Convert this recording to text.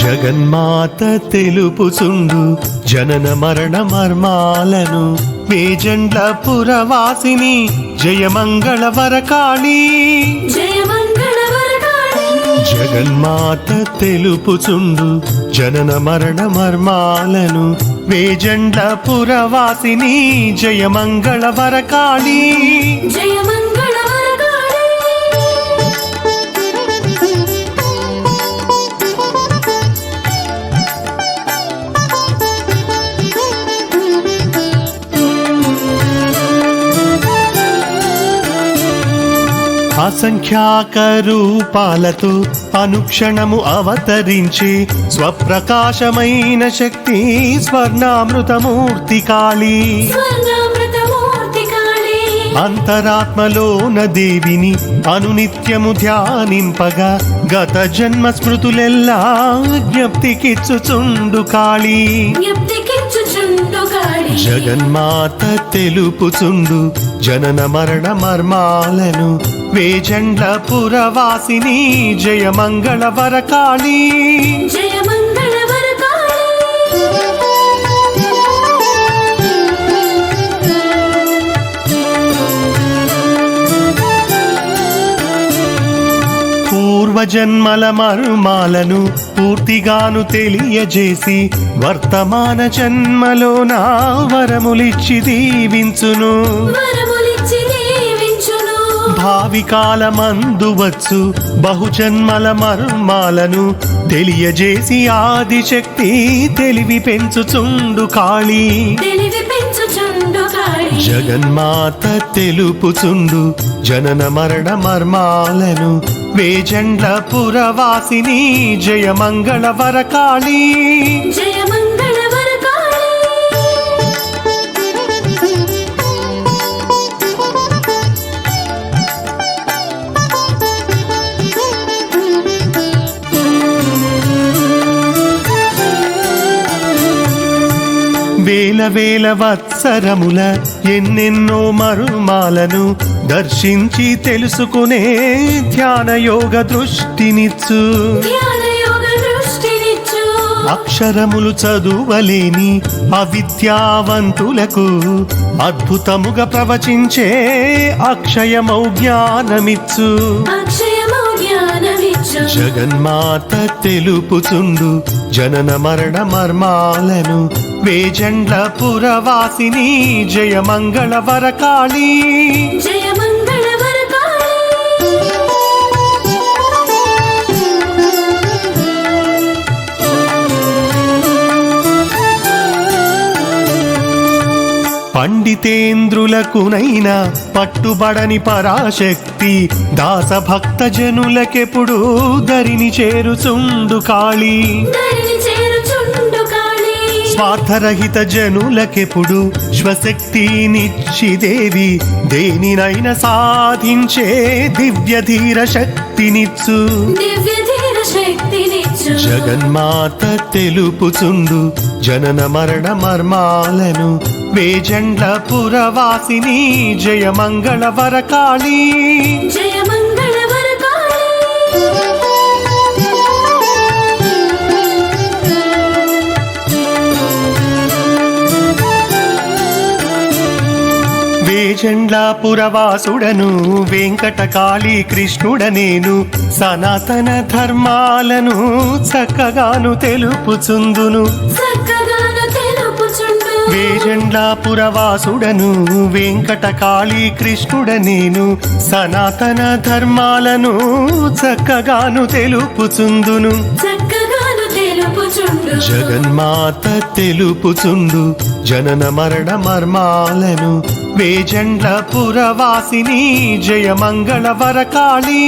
జగన్మాత తెలుపుచుండు. జనన మరణ మర్మాలను వేజండ్ల పురవాసిని జయమంగళ వరకాళి. జగన్మాత తెలుపుచుండు. జనన మరణ మర్మాలను వేజండ్ల పురవాసిని జయమంగళ వరకాళి. జయ అసంఖ్యాక రూపాలతో అనుక్షణము అవతరించి స్వప్రకాశమైన శక్తి స్వర్ణామృతమూర్తి కాళీ అంతరాత్మలోన దేవిని అనునిత్యము ధ్యానింపగా గత జన్మ స్మృతులెల్లా జ్ఞప్తికిచ్చుచుండు కాళి. జగన్మాత తెలుపుచుండు జనన మరణ మర్మాలను వేజండ్ల పురవాసిని జయ మంగళ వరకాళి. పూర్వజన్మల మర్మాలను పూర్తిగాను తెలియజేసి వర్తమాన జన్మలో నా వరములిచ్చి దీవించును. దీవించును భావి కాలమందు వచ్చు బహుజన్మల మర్మాలను తెలియజేసి ఆదిశక్తి తెలివి పెంచుచుండు కాళీ. తెలివి పెంచుచుండు కాళి. జగన్మాత తెలుపుచుండు జనన మరణ మర్మాలను వేజండ్ల పురవాసిని జయమంగళ వరకాళీ. జయ మంగళ వరకాళి వేల వేల వత్సరముల ఎన్నెన్నో మరుమాలను దర్శించి తెలుసుకునే ధ్యాన యోగ దృష్టినిచ్చు. అక్షరములు చదువలేని అవిద్యావంతులకు అద్భుతముగా ప్రవచించే అక్షయమౌ జ్ఞానమిచ్చు. జ్ఞానమిచ్చు జగన్మాత తెలుపుచుండు జనన మరణ మర్మాలను. వేజండ్ల పురవాసిని జయమంగళ వరకాళీ. పండితేంద్రులకునైనా పట్టుబడని పరాశక్తి దాస భక్త జనులకెప్పుడు దరిని చేరుచుండు కాళీ. స్వార్థరహిత జనులకెప్పుడు శ్వశక్తినిచ్చి దేవి దేనినైనా సాధించే దివ్య ధీర శక్తినిచ్చు. జగన్మాత తెలుపుచుండు జనన మరణ మర్మాలను వేజండ్ల పురవాసిని జయమంగళ వరకాళీ. జయ మంగళ వరకాళి. వేజండ్ల పురవాసుడను వెంకటకాళీ కృష్ణుడనేను సనాతన ధర్మాలను చక్కగాను తెలుపుచుందును. తెలుపుచుండు వేజండ్ల పురవాసుడను వెంకటకాళీ కృష్ణుడనేను సనాతన ధర్మాలను చక్కగాను తెలుపుచుందును. జగన్మాత తెలుపుచుండు జనన మరణ మర్మాలను. వేజండ్ల పురవాసిని జయమంగళ వరకాళీ